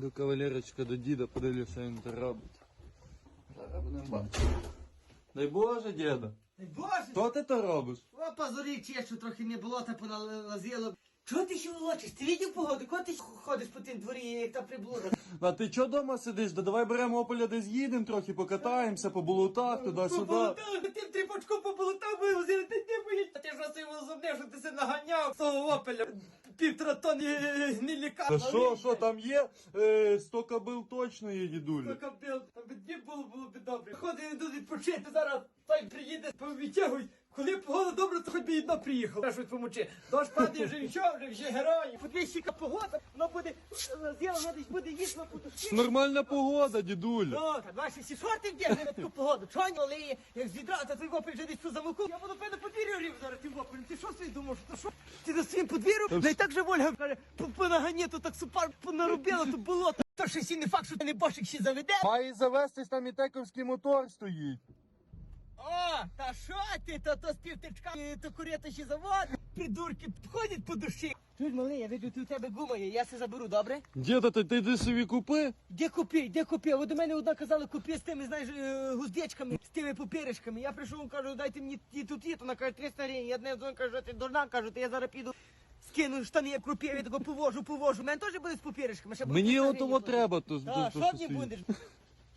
До кавалерочка, до діда, подивлюся, він це робить. Зараз будемо бачити. Дай Боже, діда. Дай Боже, Що ти то робиш? о, позорі чешу, трохи мені болота поналазило. Чого ти ще волочиш? Ти видів погоду? Кого ти ходиш по тим дворі, як та приблуда? А ти чого дома сидиш? Да давай беремо опеля десь їдемо, трохи покатаємося по болотах, туди-сюди. Поболотав, тим тріпочком поболотав, би возили, ти не боїш. А ти ж раз його зубне, що ти се наганяв з того опеля. Півтора тонни гниліка. Та що, що там є? Е, сто кобил точно є, дідуля. Там би дві було, було б добре. Ходи, йду відпочити, зараз той приїде, повитягуй. Коли погода добра, то хоч би одна приїхала. Щось помочи. Дощ падає вже нічого, вже вже герої. Подивись, яка погода, воно буде, воно десь буде їсти по. Нормальна погода, дідуля. Ну, та ваші всі шорти вдягли на таку погоду. Чого не лиє, як з відра, та твій вопель вже десь по замоку. Я буду певно подвір'ю рів зараз тим вопелем. Ти що собі думаєш, то що? Ти за своїм подвір'ю? Не так же Вольга каже, по- понагані, то так супар понаробила, то болото. То ще сі не факт, що ти не бошик ще заведе. Має завестись там і тековський мотор стоїть. О, та що ти, то, то з півтичка, е, то курєта ще завод. Придурки ходять по душі. Чуєш, малий, я видю, ти у тебе гума є, я се заберу, добре? Діда, ти, йди собі купи. Де купи, де купи? От до мене одна казала, купи з тими, знаєш, е, гуздечками, з тими папіришками. Я прийшов, кажу, дайте мені ті тут є, то вона каже, 300 гривень. Я одне дзвоню, кажу, ти дурна, кажу, то я зараз піду. Скину штани, як крупі, я тако повожу, повожу. У мене теж буде з папіришками. ще буде Мені 300 от гривень треба, то, Та, то, то, що що мені стоїть. будеш?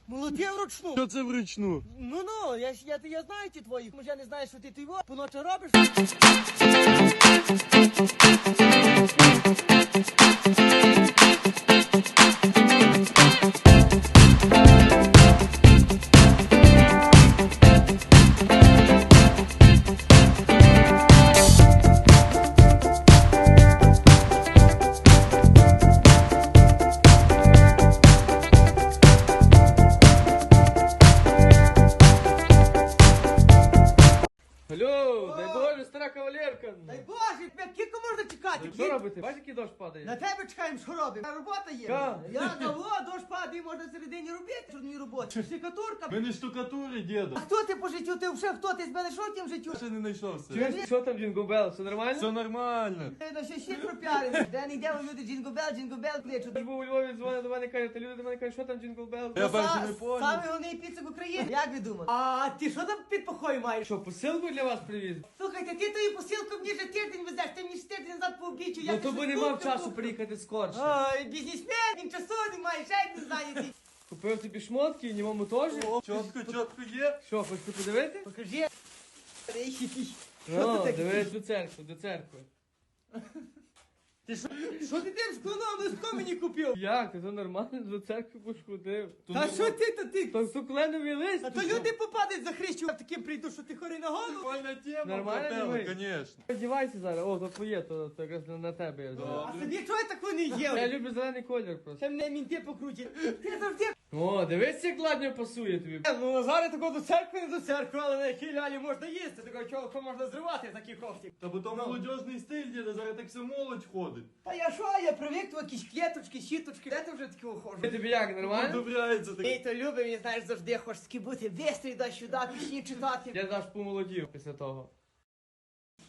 Молоді вручну. Що це вручну? Ну ну, я, ж- я, я знаю ті твої. Може я не знаю, що ти ти його поночі робиш. Робити? Бачиш, який дощ падає? На тебе чекаємо, що робимо. Робота є. Ка? Я кого, дощ падає, можна середині робити чорні роботи. Штукатурка. Ми не штукатури, А діда. хто ти по життю? Ти вже хто? Ти з мене що тим життю? Ще не знайшовся. Чуєш, що там Джингл Белл? Все нормально? Все нормально. Ти на що ще пропіарили? Де не йдемо люди джингобел, джингобел кличуть. Я ж був у Львові, дзвонить до мене, каже, та люди до мене кажуть, що там Джингл Белл? Я Са- не поняв. Самий головний піцик України. Як ви думаєте? А ти що там під похою маєш? Що, посилку для вас привіз? Слухайте, ти тою посилку мені вже тиждень везеш, ти мені ж тиждень назад по обіччю. Ну то би не мав часу приїхати скорше. Ой, бізнесмен, він часу немає, ще й не зайнятий. Купив тобі шмотки і німому теж. Чотко, чотко є. Що, хочете подивити? Покажи. Що Ну, ти таке? дивись до церкви, до церкви. Ти що, що ти тим склоном листко мені купив? Як? Ти то нормально до церкви пошкодив. Та що ти то ти? Та то лист. А то люди попадуть за хрещу, а таким прийду, що ти хори на голову. Нормальна тема, Нормально, брателло, дивись. звісно. Одівайся зараз, о, то твоє, то, то якраз на, на тебе я взяв. А собі чого так вони Я є? люблю зелений колір просто. Це мене мінти покрутять. Ти завжди. О, дивись, як ладно пасує тобі. Ну, зараз такого до церкви не до церкви, але на якій лялі можна їсти. Такого чого можна зривати такі кофті. Та бо то молодіжний стиль, діда, зараз так все молодь ходить. Та я що, я привик, то якісь клеточки, щіточки, де ти вже такі ухожу? тобі як, нормально? Одобряється Ти так. то любив, він знаєш, завжди хочеш бути бистрий до сюди, пісні читати. Я аж помолодів після того.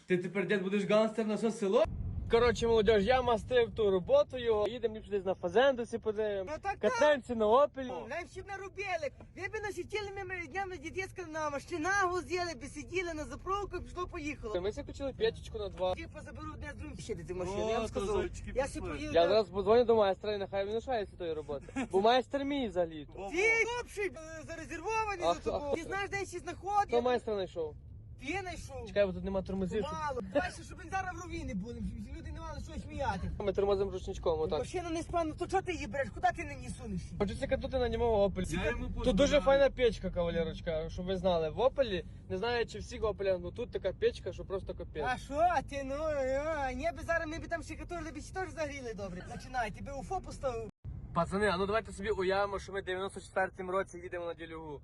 Ти тепер дід будеш гангстер на все село? Коротше, молодіж, я мастив ту роботу його, їдемо ліпше десь на фазендусі подивимо. Ну так, так. Катаємося на опелі. Нам всі наробили. Ви б нас цілими днями дідєцька на машина возили, би сиділи на заправку, пішло поїхало. Ми закучили п'ятічку на два. Ті позаберу одне з другим ще ти машину, О, я вам сказав. Я си поїду. Я зараз подзвоню до майстра і нехай він лишається тої роботи. Бо майстер мій взагалі. Ти хлопший, е, зарезервований за тобою. Ти знаєш, де ще знаходить. Хто майстра знайшов? Ти знайшов. Чекай, бо тут нема тормозів. Мало. Бачиш, щоб він зараз в рові не були, щоб люди не мали що сміяти. Ми тормозимо ручничком, отак. Машина не справна, то чого ти її береш? Куди ти на ній сунешся? Хочу цікатути на ньому опель. Я йому Тут дуже файна печка, кавалерочка, щоб ви знали. В опелі, не знаю, чи всі опелі, ну тут така печка, що просто капець. А що ти, ну, а, ні, би зараз ми б там ще би ще теж загріли добре. Починай, тебе уфо поставив. Пацани, а ну давайте собі уявимо, що ми в 94-му році їдемо на ділюгу.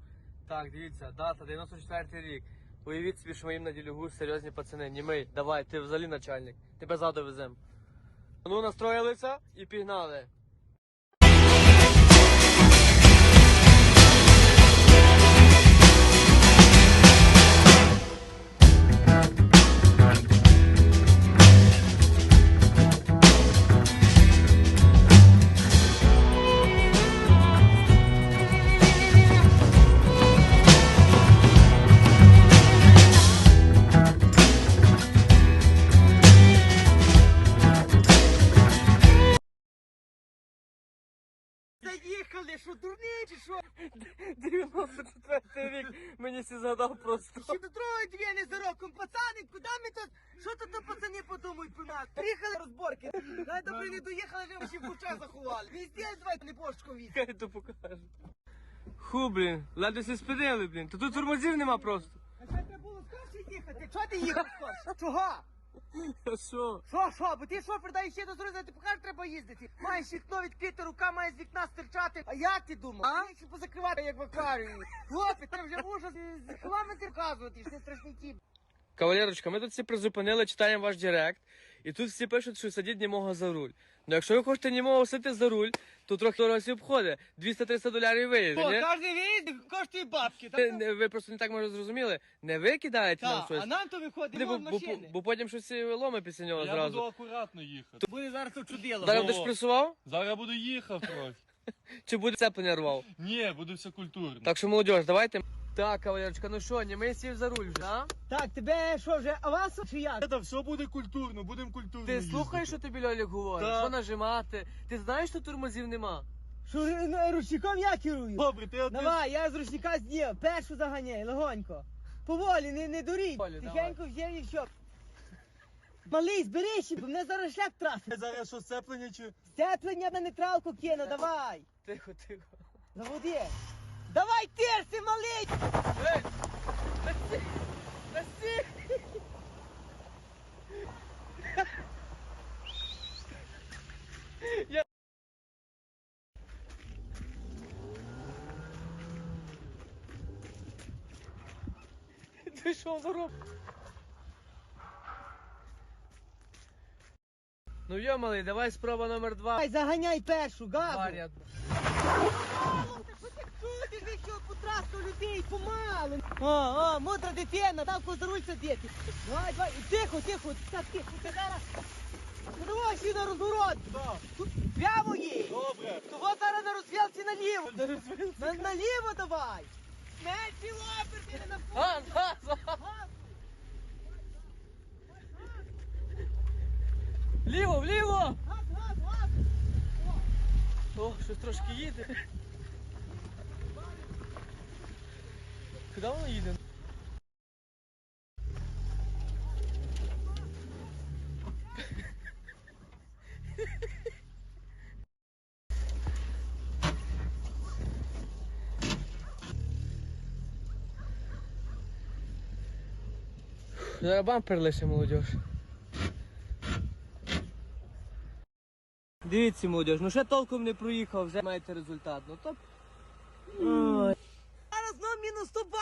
Так, дивіться, дата, 94-й рік. Уявіть собі, що ми їм на ділюгу, серйозні пацани. Німий, давай, ти взагалі начальник. Тебе ззаду везем. Ну, настроїлися і пігнали. Заїхали, що дурний чи що? 94 рік мені сі згадав просто. Ще до другої дві не за роком. Пацани, куди ми тут? Що тут то пацани подумають про нас? Приїхали розборки. Най добре не доїхали, вже ще в куча заховали. Везде давай не бошку від. Хай то покаже. Ху, блін, ледве се спинили, блін. То тут тормозів нема просто. А що треба було скорше їхати? Чого ти їхав скорше? Чого? А що? Що, що? Бо ти шофер дай ще до зрозуміти, ти покажеш, треба їздити. Маєш вікно відкрите, рука має з вікна стирчати. А як ти думав? А? Їх позакривати, як в акваріумі. Хлопець, там вже ужас з кілометр вказувати, що ти страшний тіп. Кавалерочка, ми тут всі призупинили, читаємо ваш директ, і тут всі пишуть, що сидіть німого за руль. Ну якщо ви хочете німого сидіти за руль, то трохи дорого всі обходить. 200-300 долярів виїзд. О, ні? кожен виїзд коштує бабки. Ви, Так? не- ви просто не так може зрозуміли. Не ви кидаєте нам Так, щось. а нам то виходить бо, вон бо, машини. бо потім щось і ломе після нього Я зразу. буду акуратно їхати. Буде зараз то чудило. Зараз Во. будеш пресував? Зараз я буду їхав трохи. Чи буде цеплення рвав? Ні, буде все культурно. Так що, молодіж, давайте. Так, кавалерочка, ну що, німий сів за руль вже, а? Так, тебе що вже аванс чи як? Та все буде культурно, будемо культурно Ти їздити. слухаєш, що тобі Льолік говорить? Так. Що нажимати? Ти знаєш, що тормозів нема? Що е, ручником я керую? Добре, ти один. Давай, я з ручника з'їв, першу заганяй, легонько. Поволі, не, не дуріть. Поволі, Тихенько взяв і все. Малий, збери ще, бо мене зараз шлях трафить. Зараз що сцеплення чи... Степлення на нейтралку кину, давай. Тихо, тихо. Заводи. Давай терси, малий! Насі! Я... Ти що вороб? Ну йо, малий, давай спроба номер два. Давай, заганяй першу, газу. Варя. Ти ж що потраску людей помалу. О, о, мудра дитина, за руль сидіти. Давай, давай, тихо, тихо, так тихо, ти зараз. Ну, Давай ще на розворот. Прямо їй. Добре. Того зараз на розвілці наліво. На, наліво давай. Ці лапи, ти не на Газ, газ, газ. Вліво, вліво! Газ, газ, газ. О, щось трошки їде. Куди воно їде? Зараз бампер лише молодіж. Дивіться, молодіж, ну ще толком не проїхав, вже маєте результат. Ну то. Ой. Зараз знов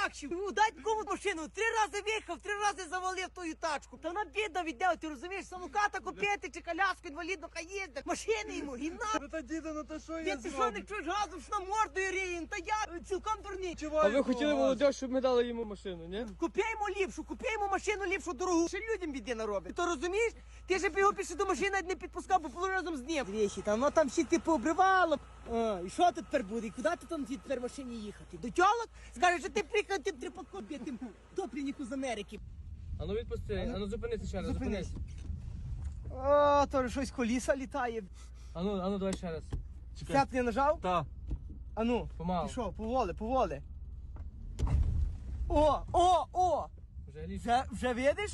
мінус 100. Ну, дай кому машину. Три рази виїхав, три рази завалив тою тачку. Та вона бідна віддав, ти розумієш, самоката купити чи коляску інвалідну, хай їздить. Машини йому, гімна. Ну та діда, ну та що Ти я ти що не чуєш газу, що на мордою рієм, та я цілком дурний. А ви хотіли молодіж, щоб ми дали йому машину, ні? Купляємо ліпшу, купляємо машину ліпшу дорогу. Ще людям біди наробить. Ти то розумієш? Ти ж б його пішли до машини навіть не підпускав, бо було разом з ним. Вещі, там, ну там всі ти пообривало. А, і що тут тепер буде? І куди ти там тепер машині їхати? До тьолок? Скажеш, що ти приїхав тим трипаком тим топленнику з Америки. А ну відпусти, а ну зупинися ще раз, Зупинись. зупинись. О, то щось коліса літає. А ну, а ну давай ще раз. Сяп не нажав? Та. А ну, Помалу. пішов, поволи, поволи. О, о, о! Вже. Вже, вже видиш?